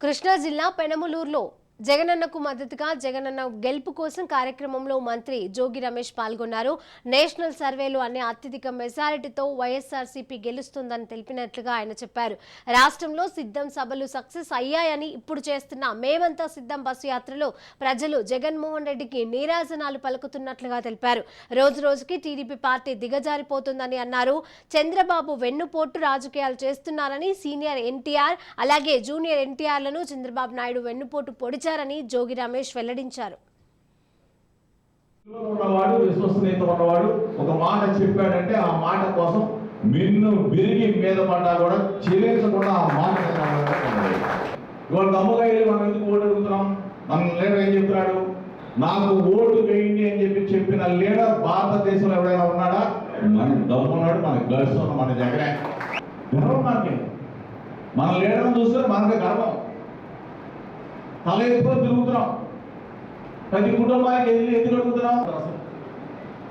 కృష్ణా జిల్లా పెనమలూరులో జగనన్నకు మద్దతుగా జగనన్న గెలుపు కోసం కార్యక్రమంలో మంత్రి జోగి రమేష్ పాల్గొన్నారు. నేషనల్ సర్వేలు అనే అత్యధిక మెజారిటీతో వైఎస్ఆర్సీపీ గెలుస్తుందని తెలిపినట్లుగా ఆయన చెప్పారు. రాష్ట్రంలో సిద్ధం సభలు సక్సెస్ అయ్యాయని ఇప్పుడు చేస్తున్న మేమంతా సిద్ధం బస్సు యాత్రలో ప్రజలు జగన్మోహన్ రెడ్డికి నీరాజనాలు పలుకుతున్నట్లుగా తెలిపారు. రోజు రోజుకి టీడీపీ పార్టీ దిగజారిపోతుందని అన్నారు. చంద్రబాబు వెన్నుపోటు రాజకీయాలు చేస్తున్నారని సీనియర్ ఎన్టీఆర్ అలాగే జూనియర్ ఎన్టీఆర్లను చంద్రబాబు నాయుడు వెన్నుపోటు పొడిచారని జోగి రమేష్ వెల్లడించారు. విలువలు ఉన్నవాడు విశ్వసనీయత ఉన్నవాడు ఒక మాట చెప్పాడంటే ఆ మాట కోసం మిన్ను విరిగి మీద పడ్డా కూడా చెల్లించకుండా ఆ మాట ఇవాళ దమ్ముగా మనం ఎందుకు ఓటు అడుగుతున్నాం? మన లీడర్ ఏం చెప్తున్నాడు? నాకు ఓటు వేయండి అని చెప్పి చెప్పిన లీడర్ భారతదేశంలో ఎవరైనా ఉన్నాడా? మన దమ్ము ఉన్నాడు మనకి గర్స్ ఉన్న మన దగ్గర. గర్వం మనకి. మన లీడర్ని చూస్తే మనకి గర్వం. తల ఎత్తుకొని తిరుగుతున్నాం. ప్రతి కుటుంబానికి వెళ్ళి ఎందుకు అడుగుతున్నాం అసలు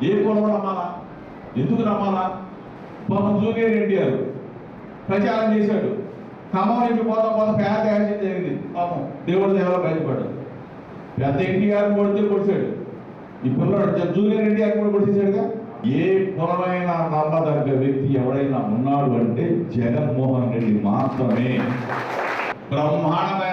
ఏ కులం నమ్మాలా? ఎందుకు నమ్మాలా? పాపం జూనియర్ ఎన్టీఆర్ ప్రచారం చేశాడు. ఖమ్మం నుంచి పోతా పోతా పేద యాక్సిడెంట్ జరిగింది. పాపం దేవుడు దేవుడు బయటపడ్డాడు. పెద్ద ఎన్టీఆర్ కొడితే కొడిచాడు ఈ పిల్లడు జూనియర్ ఎన్టీఆర్ కూడా కొడిచేశాడుగా ఏ కులమైన నమ్మదగ్గ వ్యక్తి ఎవడైనా ఉన్నాడు అంటే జగన్మోహన్ రెడ్డి మాత్రమే. బ్రహ్మాండమైన